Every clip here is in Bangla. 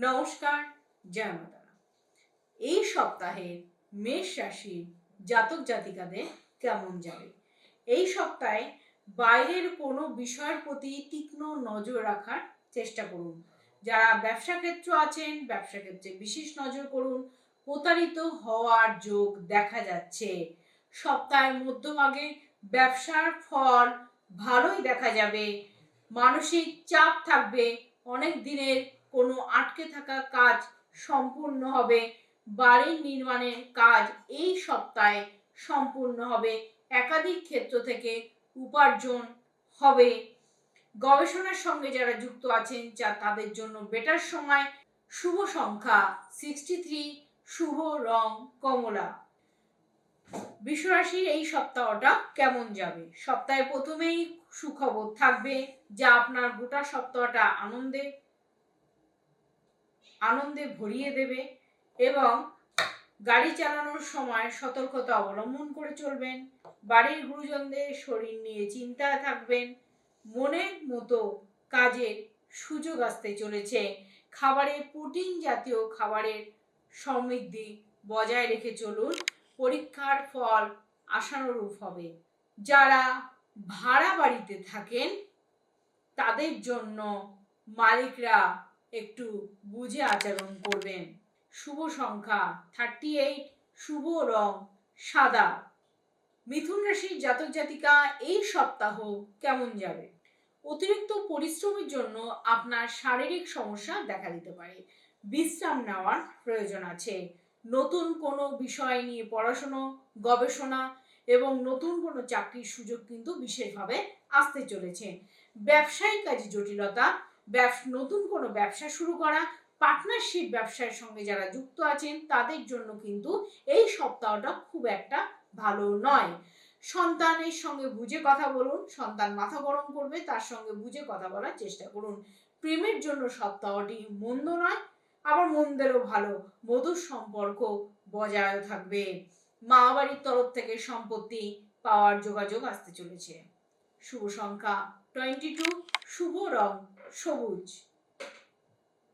নমস্কার, জয় মাতা এই সপ্তাহে মেষ রাশির জাতক জাতিকাদের কেমন যাবে? এই সপ্তাহে বাইরের কোনো বিষয়ের প্রতি তীক্ষ্ণ নজর রাখার চেষ্টা করুন। যারা ব্যবসা ক্ষেত্র আছেন, ব্যবসা ক্ষেত্রে বিশেষ নজর করুন। প্রতারিত হওয়ার যোগ দেখা যাচ্ছে। সপ্তাহের মধ্যভাগে ব্যবসার ফল ভালোই দেখা যাবে। মানসিক চাপ থাকবে, অনেক দিনের কোনো আটকে থাকা কাজ সম্পূর্ণ হবে, বাড়ির নির্মাণের কাজ এই সপ্তাহে সম্পূর্ণ হবে, একাধিক ক্ষেত্র থেকে উপার্জন হবে। গবেষণার সঙ্গে যারা যুক্ত আছেন, যা তাদের জন্য বেটার সময়, শুভ সংখ্যা সিক্সটি থ্রি শুভ রং কমলা। বিশ্বরাশির এই সপ্তাহটা কেমন যাবে? সপ্তাহে প্রথমেই সুখবর থাকবে, যা আপনার গোটা সপ্তাহটা আনন্দে আনন্দে ভরিয়ে দেবে এবং গাড়ি চালানোর সময় সতর্কতা অবলম্বন করে চলবেন। বাড়ির গুরুজনদের শরীর নিয়ে চিন্তায় থাকবেন। মনের মতো কাজের সুযোগ আসতে চলেছে। খাবারে প্রোটিন জাতীয় খাবারের সমৃদ্ধি বজায় রেখে চলুন। পরীক্ষার ফল আশানুরূপ হবে। যারা ভাড়া বাড়িতে থাকেন, তাদের জন্য মালিকরা একটু বুঝে আচরণ করবেন। শুভ সংখ্যা থার্টি এইট শুভ রং সাদা। মিথুন রাশির জাতক জাতিকা এই সপ্তাহ কেমন যাবে? অতিরিক্ত পরিশ্রমের জন্য আপনার শারীরিক সমস্যা দেখা দিতে পারে। বিশ্রাম নেওয়ার প্রয়োজন আছে। নতুন কোনো বিষয় নিয়ে পড়াশুনো, গবেষণা এবং নতুন কোনো চাকরির সুযোগ কিন্তু বিশেষভাবে আসতে চলেছে। ব্যবসায়িক কাজে জটিলতা নতুন কোনো ব্যবসা শুরু করা পার্টনারশিপ ব্যবসার সঙ্গে যারা যুক্ত আছেন, তাদের জন্য কিন্তু এই সপ্তাহটা খুব একটা ভালো নয়। সন্তানের সঙ্গে বুঝে কথা বলুন, সন্তান মাথা গরম করবে, তার সঙ্গে বুঝে কথা বলার চেষ্টা করুন। প্রেমের জন্য সপ্তাহটি মন্দ নয়, আবার মন্দেরও ভালো, মধুর সম্পর্ক বজায় থাকবে। মা বাড়ির তরফ থেকে সম্পত্তি পাওয়ার যোগাযোগ আসতে চলেছে। শুভ সংখ্যা টোয়েন্টি টু শুভ রং। সবুজ।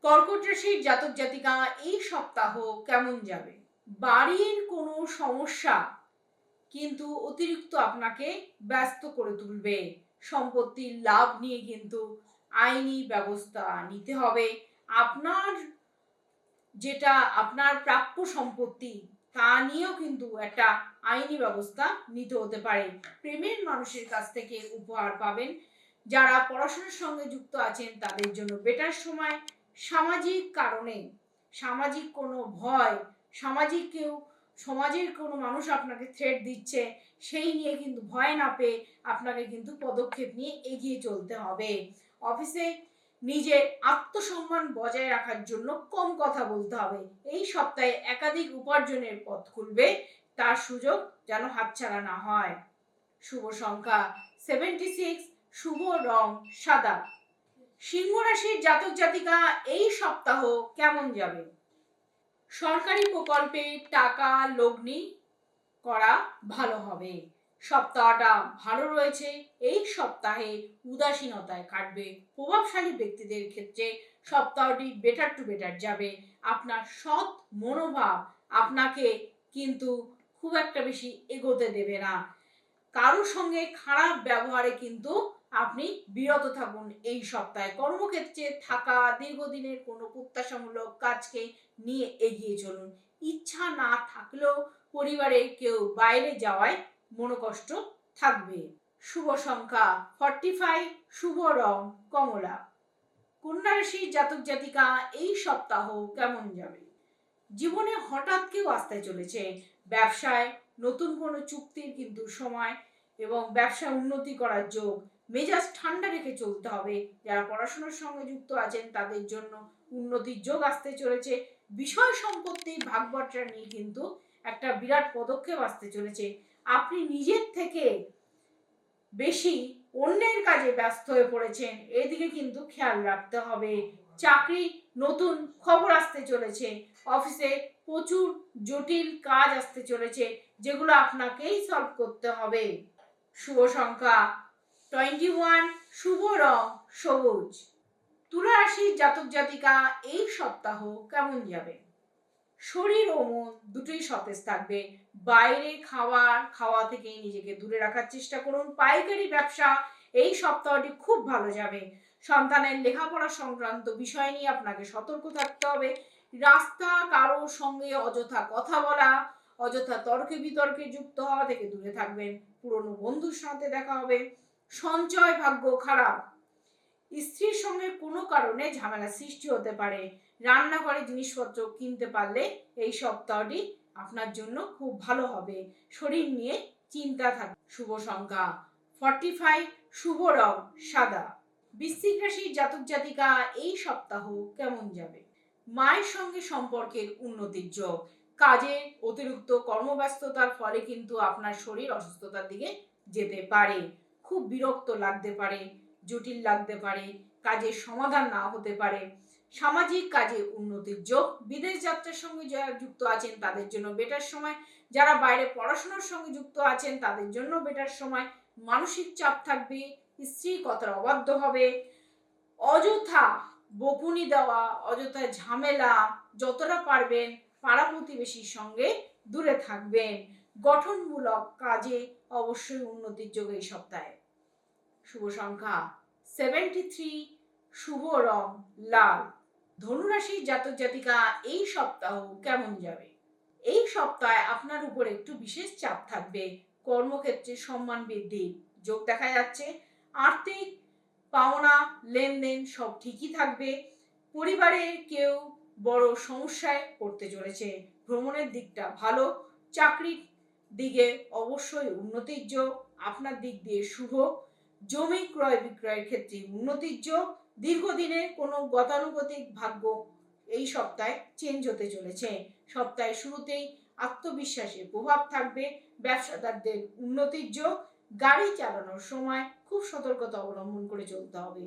কর্কট রাশির জাতক জাতিকা, এই সপ্তাহ কেমন যাবে? বাড়ির কোনো সমস্যা, কিন্তু অতিরিক্ত আপনাকে ব্যস্ত করে তুলবে। সম্পত্তির লাভ নিয়ে কিন্তু আইনি ব্যবস্থা নিতে হবে। আপনার যেটা আপনার প্রাপ্য সম্পত্তি, তা নিয়েও কিন্তু একটা আইনি ব্যবস্থা নিতে হতে পারে। প্রেমের মানুষের কাছ থেকে উপহার পাবেন যারা পড়াশোনার সঙ্গে যুক্ত আছেন, তাদের জন্য বেটার সময়। সামাজিক কারণে, সামাজিক কোনো ভয়, সামাজিক কেউ, সমাজের কোনো মানুষ আপনাকে থ্রেট দিচ্ছে, সেই নিয়ে কিন্তু ভয় না পেয়ে আপনাকে কিন্তু পদক্ষেপ নিয়ে এগিয়ে চলতে হবে। অফিসে নিজের আত্মসম্মান বজায় রাখার জন্য কম কথা বলতে হবে। এই সপ্তাহে একাধিক উপার্জনের পথ খুলবে, তার সুযোগ যেন হাতছাড়া না হয়। শুভ সংখ্যা সেভেন্টি সিক্স শুভ রং সাদা। সিংহ রাশির জাতক জাতিকা এই সপ্তাহ কেমন যাবে? সরকারি প্রকল্পে টাকা লগ্নি করা ভালো হবে। সপ্তাহটা ভালো রয়েছে। এই সপ্তাহে উদাসীনতায় কাটবে। প্রভাবশালী ব্যক্তিদের ক্ষেত্রে সপ্তাহটি বেটার টু বেটার যাবে। আপনার সৎ মনোভাব আপনাকে কিন্তু খুব একটা বেশি এগোতে দেবে না। কারোর সঙ্গে খারাপ ব্যবহারে কিন্তু আপনি বিরত থাকুন এই সপ্তাহে। কর্মক্ষেত্রে থাকা দীর্ঘদিনের কোনো প্রত্যাশামূলক কাজকে নিয়ে এগিয়ে চলুন। ইচ্ছা না থাকলেও পরিবারে কেউ বাইরে যাওয়ায় মনোকষ্ট থাকবে। শুভ সংখ্যা ফর্টি ফাইভ শুভ রং কমলা। কন্যা রাশির জাতক জাতিকা, এই সপ্তাহ কেমন যাবে? জীবনে হঠাৎ কেউ আসতে চলেছে। ব্যবসায় নতুন কোনো চুক্তির কিন্তু সময় এবং ব্যবসা উন্নতি করার যোগ মেজাজ ঠান্ডা রেখে চলতে হবে। যারা পড়াশোনার সঙ্গে যুক্ত আছেন, তাদের জন্য উন্নতির যোগ আসতে চলেছে। বিষয় সম্পত্তি ভাগ বটরা নিয়ে কিন্তু একটা বিরাট পদক্ষেপ আসতে চলেছে। আপনি নিজের থেকে বেশি অন্যের কাজে ব্যস্ত হয়ে পড়েছেন, এদিকে কিন্তু খেয়াল রাখতে হবে। চাকরি নতুন খবর আসতে চলেছে। অফিসে প্রচুর জটিল কাজ আসতে চলেছে, যেগুলো আপনাকেই সলভ করতে হবে। শুভ সংখ্যা টোয়েন্টি ওয়ান শুভ রং সবুজ। তুলা রাশির জাতক জাতিকা এই সপ্তাহ কেমন যাবে? শরীর ও মন দুটোই সতেজ থাকবে। বাইরে খাবার খাওয়া থেকে নিজেকে দূরে রাখার চেষ্টা করুন। পাইকারি ব্যবসা এই সপ্তাহটি খুব ভালো যাবে। সন্তানের লেখাপড়া সংক্রান্ত বিষয় নিয়ে আপনাকে সতর্ক থাকতে হবে। রাস্তা কারোর সঙ্গে অযথা কথা বলা, অযথা তর্কে বিতর্কে যুক্ত হওয়া থেকে দূরে থাকবেন। পুরনো বন্ধুর সাথে দেখা হবে। সঞ্চয় ভাগ্য খারাপ। স্ত্রীর সঙ্গে কোনো কারণে ঝামেলা সৃষ্টি হতে পারে। রান্নাঘরে জিনিসপত্র কিনতে পারলে এই সপ্তাহটি আপনার জন্য খুব ভালো হবে। শরীর নিয়ে চিন্তা থাকে। শুভ সংখ্যা। ফর্টি ফাইভ শুভ রং, সাদা। বৃশ্চিক রাশির জাতক জাতিকা, এই সপ্তাহ কেমন যাবে? মায়ের সঙ্গে সম্পর্কের উন্নতির যোগ। কাজে অতিরিক্ত কর্মব্যস্ততার ফলে কিন্তু আপনার শরীর অসুস্থতার দিকে যেতে পারে। খুব বিরক্ত লাগতে পারে, জটিল লাগতে পারে, কাজের সমাধান না হতে পারে। সামাজিক কাজে উন্নতির যোগ, বিদেশ যাত্রার সঙ্গে যারা যুক্ত আছেন তাদের জন্য বেটার সময়। যারা বাইরে পড়াশোনার সঙ্গে যুক্ত আছেন তাদের জন্য বেটার সময়। মানসিক চাপ থাকবে, স্ত্রী কথার অবাধ্য হবে। অযথা বকুনি দেওয়া, অযথা ঝামেলা যতটা পারবেন, পাড়া প্রতিবেশীর সঙ্গে দূরে থাকবেন। গঠনমূলক কাজে অবশ্যই উন্নতির যোগ এই সপ্তাহে। শুভ সংখ্যা সেভেন্টি থ্রি শুভ রং লাল। ধনুরাশির জাতক জাতিকা, এই সপ্তাহ কেমন যাবে? এই সপ্তাহে আপনার উপর একটু বিশেষ চাপ থাকবে। কর্মক্ষেত্রে সম্মান বৃদ্ধির যোগ দেখা যাচ্ছে। আর্থিক পাওনা, লেনদেন সব ঠিকই থাকবে। পরিবারের কেউ বড় সমস্যায় পড়তে চলেছে। ভ্রমণের দিকটা ভালো। চাকরির দিকে অবশ্যই উন্নতির যোগ আপনার দিক দিয়ে শুভ। জমি ক্রয় বিক্রয়ের ক্ষেত্রে উন্নতির যোগ দীর্ঘদিনের কোনো গতানুগতিক ভাগ্য এই সপ্তাহে চেঞ্জ হতে চলেছে। সপ্তাহের শুরুতেই আত্মবিশ্বাসের প্রভাব থাকবে ব্যবসাদারদের উন্নতির যোগ গাড়ি চালানোর সময় খুব সতর্কতা অবলম্বন করে চলতে হবে।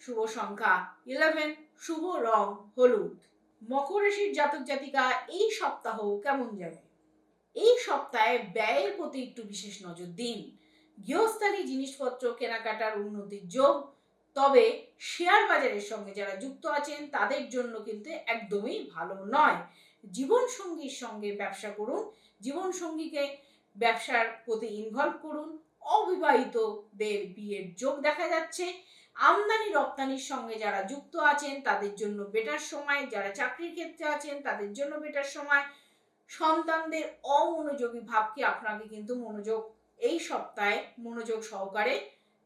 শুভ সংখ্যা ইলেভেন শুভ রং হলুদ। মকর রাশির জাতক জাতিকা এই সপ্তাহ কেমন যাবে? এই সপ্তাহে ব্যয়ের প্রতি একটু বিশেষ নজর দিন। গৃহস্থালী জিনিসপত্র, কেনাকাটার উন্নতির যোগ, তবে শেয়ার বাজারের সঙ্গে যারা যুক্ত আছেন, তাদের জন্য কিন্তু একদমই ভালো নয়। জীবন সঙ্গীর সঙ্গে ব্যবসা করুন জীবন সঙ্গীকে ব্যবসার প্রতি ইনভলভ করুন। অবিবাহিতদের বিয়ের যোগ দেখা যাচ্ছে। আমদানি, রপ্তানির সঙ্গে যারা যুক্ত আছেন, তাদের জন্য বেটার সময়। যারা চাকরির ক্ষেত্রে আছেন, তাদের জন্য বেটার সময়। সন্তানদের অমনোযোগী ভাবকে আপনাকে কিন্তু মনোযোগ, এই সপ্তাহে মনোযোগ সহকারে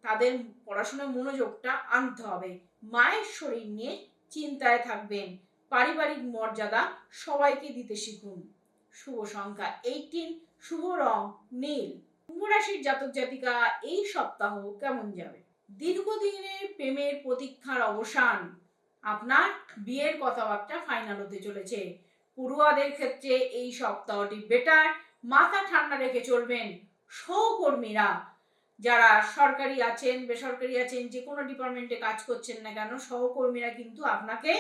তাদের পড়াশোনার মনোযোগটা আনতে হবে। মায়ের শরীর নিয়ে চিন্তায় থাকবেন। পারিবারিক মর্যাদা সবাইকে দিতে শিখুন। শুভ সংখ্যা এইটিন শুভ রং নীল। কুম্ভ রাশির জাতক জাতিকা, এই সপ্তাহ কেমন যাবে? দীর্ঘদিনের প্রেমের প্রতীক্ষার অবসান। আপনার বিয়ের কথাবার্তা ফাইনাল হতে চলেছে। পড়ুয়াদের ক্ষেত্রে এই সপ্তাহটি বেটার মাথা ঠান্ডা রেখে চলবেন সহকর্মীরা। যারা সরকারি আছেন, বেসরকারি আছেন, যে কোনো ডিপার্টমেন্টে কাজ করছেন না কেন, সহকর্মীরা কিন্তু আপনাকে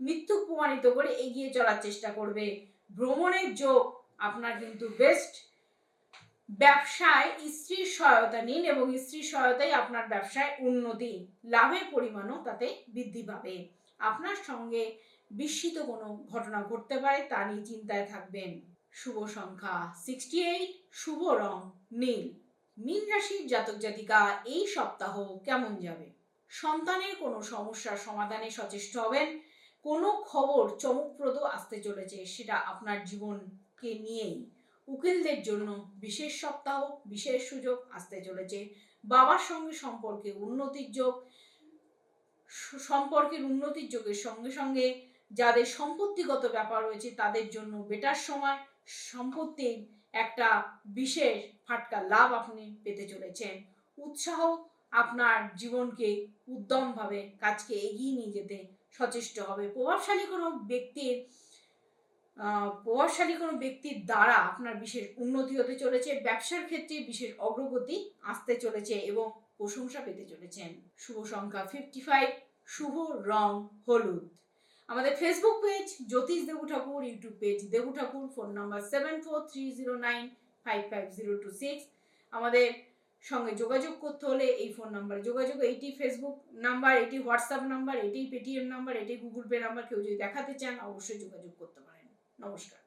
মৃত্যু প্রমাণিত করে এগিয়ে চলার চেষ্টা করবে। ভ্রমণের যোগ আপনার কিন্তু বেস্ট ব্যবসায় স্ত্রীর সহায়তা নিন এবং স্ত্রীর সহায়তায় আপনার ব্যবসায় উন্নতি। লাভের পরিমাণও তাতে বৃদ্ধি পাবে। আপনার সঙ্গে বিস্মিত কোনো ঘটনা ঘটতে পারে, তা নিয়ে চিন্তায় থাকবেন। শুভ সংখ্যা সিক্সটি এইট শুভ রং নীল। মীন রাশির জাতক জাতিকা, এই সপ্তাহ কেমন যাবে? সন্তানের কোনো সমস্যার সমাধানে সচেষ্ট হবেন? কোনো খবর চমকপ্রদ আসতে চলেছে সেটা আপনার জীবনকে নিয়েই। উকিলদের জন্য বিশেষ সপ্তাহ, বিশেষ সুযোগ আসতে চলেছে। বাবার সঙ্গে সম্পর্কে উন্নতির যোগ সম্পর্কের উন্নতির যোগের সঙ্গে সঙ্গে যাদের সম্পত্তিগত ব্যাপার রয়েছে তাদের জন্য বেটার সময় সম্পত্তির একটা বিশেষ ফাটকা লাভ আপনি পেতে চলেছেন। উৎসাহ আপনার জীবনকে উদ্যমভাবে কাজকে এগিয়ে নিয়ে যেতে সচেষ্ট হবে। প্রভাবশালী কোনো ব্যক্তির প্রভাবশালী কোনো ব্যক্তির দ্বারা আপনার বিশেষ উন্নতি হতে চলেছে, ব্যবসার ক্ষেত্রে বিশেষ অগ্রগতি আসতে চলেছে এবং প্রশংসা পেতে চলেছেন। শুভ সংখ্যা ফিফটি ফাইভ শুভ রং হলুদ। আমাদের ফেসবুক পেজ জ্যোতিষ Debu Thakur YouTube page Debu Thakur phone number seven four three zero nine five five zero two six আমাদের সঙ্গে যোগাযোগ করতে হলে এই ফোন নাম্বারে যোগাযোগ এইটি ফেসবুক নাম্বার এটি হোয়াটসঅ্যাপ নাম্বার এটি পেটিএম নাম্বার এটি গুগল পে নাম্বার কেউ যদি দেখাতে চান, অবশ্যই যোগাযোগ করতে পারেন। নমস্কার।